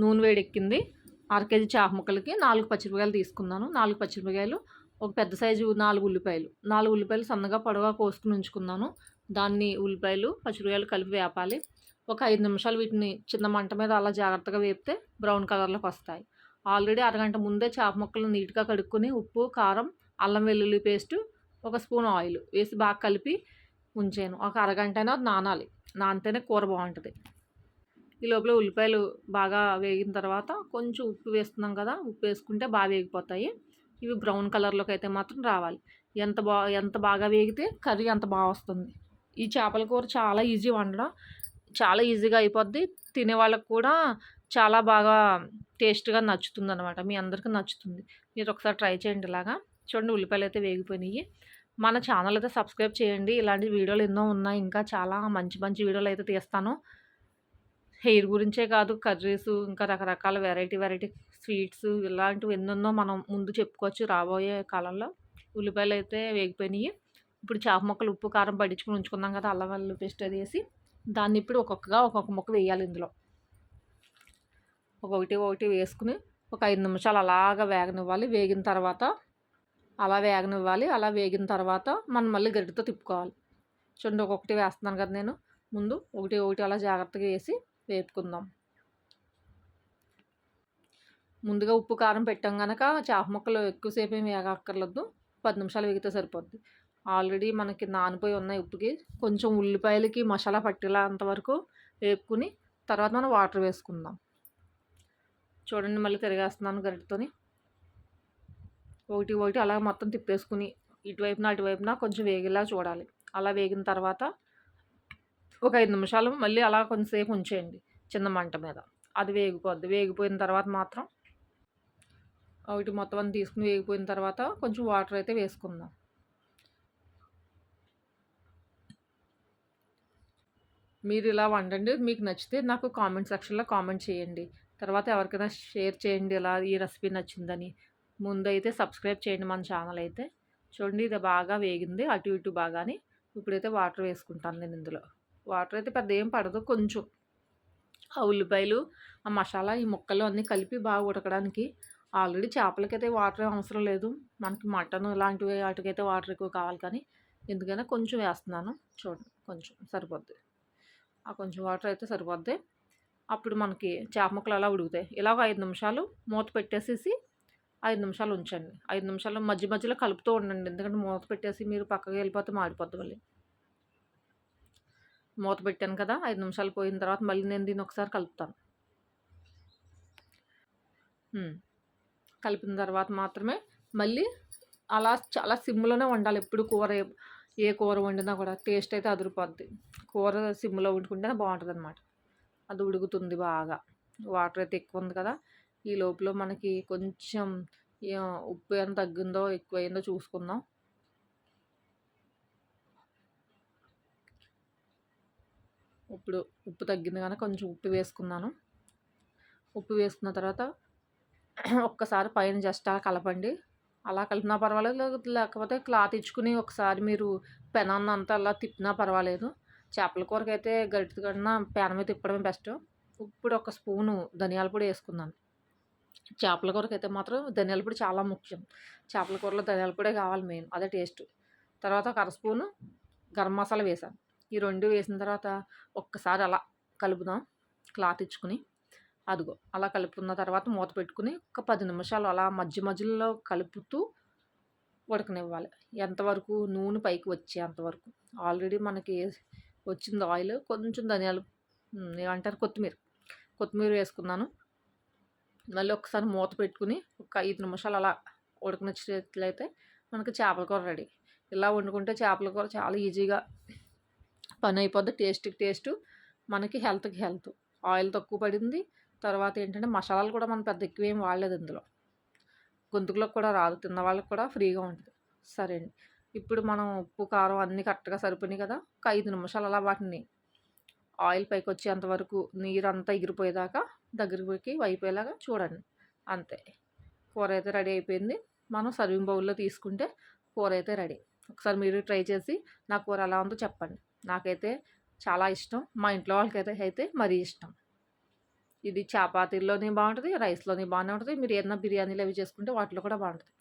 నూనె వేడెక్కింది. అర కేజీ చేప ముక్కలకి నాలుగు పచ్చిమిరపకాయలు తీసుకున్నాను. నాలుగు పచ్చిమిరపకాయలు ఒక పెద్ద సైజు నాలుగు ఉల్లిపాయలు. నాలుగు ఉల్లిపాయలు సన్నగా పొడవగా కోసుకుని ఉంచుకున్నాను. దాన్ని ఉల్లిపాయలు పచ్చిమిరపకాయలు కలిపి వేపాలి. ఒక ఐదు నిమిషాలు వీటిని చిన్న మంట మీద అలా జాగ్రత్తగా వేపితే బ్రౌన్ కలర్లోకి వస్తాయి. ఆల్రెడీ అరగంట ముందే చేప ముక్కలు నీట్గా కడుక్కొని ఉప్పు కారం అల్లం వెల్లుల్లి పేస్టు ఒక స్పూన్ ఆయిల్ వేసి బాగా కలిపి ఉంచాను. ఒక అరగంట అయినా నానాలి. నానితేనే కూర బాగుంటుంది. ఈ లోపల ఉల్లిపాయలు బాగా వేగిన తర్వాత కొంచెం ఉప్పు వేస్తున్నాం కదా ఉప్పు వేసుకుంటే బాగా వేగిపోతాయి. ఇవి బ్రౌన్ కలర్లోకి అయితే మాత్రం రావాలి. ఎంత బా ఎంత బాగా వేగితే కర్రీ అంత బాగా వస్తుంది. ఈ చేపల కూర చాలా ఈజీ వండడం. చాలా ఈజీగా అయిపోద్ది. తినే వాళ్ళకు కూడా చాలా బాగా టేస్ట్గా నచ్చుతుంది అనమాట మీ అందరికీ నచ్చుతుంది. మీరు ఒకసారి ట్రై చేయండి ఇలాగా. చూడండి ఉల్లిపాయలు అయితే వేగిపోయినాయి. మన ఛానల్ అయితే సబ్స్క్రైబ్ చేయండి. ఇలాంటి వీడియోలు ఎన్నో ఉన్నాయి. ఇంకా చాలా మంచి మంచి వీడియోలు అయితే తీస్తాను. హెయిర్ గురించే కాదు కర్రీస్ ఇంకా రకరకాల వెరైటీ వెరైటీ స్వీట్స్ ఇలాంటివి ఎన్నెన్నో మనం ముందు చెప్పుకోవచ్చు రాబోయే కాలంలో. ఉల్లిపాయలు అయితే వేగిపోయినాయి. ఇప్పుడు చేప ముక్కలు ఉప్పు కారం పడించుకుని ఉంచుకున్నాం కదా అల్లం వెల్లు పేస్ట్ అది వేసి దాన్ని ఇప్పుడు ఒక్కొక్కగా ఒక్కొక్క మొక్క వేయాలి ఇందులో. ఒక్కొక్కటి ఒకటి వేసుకుని ఒక ఐదు నిమిషాలు అలాగా వేగనివ్వాలి. వేగిన తర్వాత అలా వేగనివ్వాలి. అలా వేగిన తర్వాత మనం మళ్ళీ గరిటతో తిప్పుకోవాలి. చూడండి ఒక్కొక్కటి వేస్తున్నాను కదా నేను. ముందు ఒకటి ఒకటి అలా జాగ్రత్తగా వేసి వేపుకుందాం. ముందుగా ఉప్పు కారం పెట్టాం కనుక చేప ముక్కలు ఎక్కువసేపు ఏమి వేగక్కర్లేదు పది నిమిషాలు వేగితే సరిపోద్ది. ఆల్రెడీ మనకి నానిపోయి ఉన్నాయి ఉప్పుకి. కొంచెం ఉల్లిపాయలకి మసాలా పట్టేలా అంతవరకు వేపుకుని తర్వాత మనం వాటర్ వేసుకుందాం. చూడండి మళ్ళీ తిరిగేస్తున్నాను గరిటతోని. ఒకటి ఒకటి అలా మొత్తం తిప్పేసుకుని ఇటువైపున అటువైపున కొంచెం వేగేలా చూడాలి. అలా వేగిన తర్వాత ఒక ఐదు నిమిషాలు మళ్ళీ అలా కొంచెంసేపు ఉంచేయండి చిన్న మంట మీద. అది వేగిపోద్ది వేగిపోయిన తర్వాత మాత్రం ఒకటి మొత్తం అని తీసుకుని వేగిపోయిన తర్వాత కొంచెం వాటర్ అయితే వేసుకుందాం. మీరు ఇలా వండండి. మీకు నచ్చితే నాకు కామెంట్ సెక్షన్లో కామెంట్ చేయండి. తర్వాత ఎవరికైనా షేర్ చేయండి ఇలా ఈ రెసిపీ నచ్చిందని. ముందైతే సబ్స్క్రైబ్ చేయండి మన ఛానల్ అయితే. చూడండి ఇది బాగా వేగింది. అటు ఇటు బాగాని ఇప్పుడైతే వాటర్ వేసుకుంటాను నేను ఇందులో. వాటర్ అయితే పెద్ద ఏం పడదు. కొంచెం ఆ ఉల్లిపాయలు ఆ మసాలా ఈ ముక్కలు అన్నీ కలిపి బాగా ఉడకడానికి ఆల్రెడీ చేపలకైతే వాటర్ అవసరం లేదు. మనకి మటన్ ఇలాంటివి వాటికైతే వాటర్ ఎక్కువ కావాలి కానీ ఎందుకైనా కొంచెం వేస్తున్నాను. చూడండి కొంచెం సరిపోద్ది. ఆ కొంచెం వాటర్ అయితే సరిపోద్ది. అప్పుడు మనకి చేప ముక్కలు అలా ఉడుకుతాయి. ఇలాగ ఐదు నిమిషాలు మూత పెట్టేసేసి ఐదు నిమిషాలు ఉంచండి. ఐదు నిమిషాలు మధ్య మధ్యలో కలుపుతూ ఉండండి. ఎందుకంటే మూత పెట్టేసి మీరు పక్కకి వెళ్ళిపోతే మాడిపోద్ది మళ్ళీ. మూత పెట్టాను కదా ఐదు నిమిషాలు పోయిన తర్వాత మళ్ళీ నేను దీన్ని ఒకసారి కలుపుతాను. కలిపిన తర్వాత మాత్రమే మళ్ళీ అలా చాలా సిమ్లోనే వండాలి. ఎప్పుడు కూర ఏ కూర వండినా కూడా టేస్ట్ అయితే అదిరిపోద్ది. కూర సిమ్లో వండుకుంటేనే బాగుంటుంది అనమాట అది ఉడుకుతుంది బాగా. వాటర్ అయితే ఎక్కువ ఉంది కదా ఈ లోపల మనకి కొంచెం ఉప్పు ఏమైనా తగ్గిందో ఎక్కువైందో చూసుకుందాం. ఇప్పుడు ఉప్పు తగ్గింది కానీ కొంచెం ఉప్పు వేసుకున్నాను. ఉప్పు వేసుకున్న తర్వాత ఒక్కసారి పైన జస్ట్ అలా కలపండి. అలా కలిపినా పర్వాలేదు లేకపోతే క్లాత్ ఇచ్చుకుని ఒకసారి మీరు పెనాన్ని అంతా అలా తిప్పినా పర్వాలేదు. చేపల కూరకి అయితే గరిటె కన్నా పెన మీద తిప్పడమే బెస్ట్. ఇప్పుడు ఒక స్పూను ధనియాల పొడి వేసుకున్నాను. చేపల కూరకి అయితే మాత్రం ధనియాల పొడి చాలా ముఖ్యం. చేపల కూరలో ధనియాల పొడే కావాలి మెయిన్ అదే టేస్ట్. తర్వాత ఒక అర స్పూను గరం మసాలా వేసాను ఈ రెండు వేసిన తర్వాత ఒక్కసారి అలా కలుపుదాం. క్లాత్ ఇచ్చుకుని. అదిగో అలా కలుపుకున్న తర్వాత మూత పెట్టుకుని ఒక పది నిమిషాలు అలా మధ్య మధ్యలో కలుపుతూ ఉడకనివ్వాలి. ఎంతవరకు నూనె పైకి వచ్చే అంతవరకు ఆల్రెడీ మనకి వచ్చింది ఆయిల్. కొంచెం ధనియాలు ఏమంటారు? కొత్తిమీర. కొత్తిమీర వేసుకున్నాను. మళ్ళీ ఒకసారి మూత పెట్టుకుని ఒక ఐదు నిమిషాలు అలా ఉడకనిచ్చినట్లయితే మనకి చేపల కూర రెడీ. ఇలా వండుకుంటే చేపల కూర చాలా ఈజీగా పని అయిపోద్ది టేస్ట్కి టేస్ట్. మనకి హెల్త్కి హెల్త్. ఆయిల్ తక్కువ పడింది. తర్వాత ఏంటంటే మసాలాలు కూడా మనం పెద్ద ఎక్కువ ఏం వాడలేదు ఇందులో. గొంతుకులోకి కూడా రాదు. తిన్న వాళ్ళకి కూడా ఫ్రీగా ఉంటుంది. సరే అండి. ఇప్పుడు మనం ఉప్పు కారం అన్నీ కరెక్ట్గా సరిపోయినాయి కదా. ఒక ఐదు నిమిషాలు అలా వాటిని ఆయిల్ పైకి వచ్చేంత వరకు నీరు అంతా ఎగిరిపోయేదాకా దగ్గరికి అయిపోయేలాగా చూడండి. అంతే. కూర అయితే రెడీ అయిపోయింది. మనం సర్వింగ్ బౌల్లో తీసుకుంటే కూర అయితే రెడీ. ఒకసారి మీరు ట్రై చేసి నా కూర ఎలా ఉందో చెప్పండి. నాకైతే చాలా ఇష్టం. మా ఇంట్లో వాళ్ళకైతే అయితే మరీ ఇష్టం. ఇది చపాతీల్లోనే బాగుంటుంది రైస్‌లోని బాగానే ఉంటుంది. మీరు ఏదైనా బిర్యానీలు అవి చేసుకుంటే వాటిలో కూడా బాగుంటుంది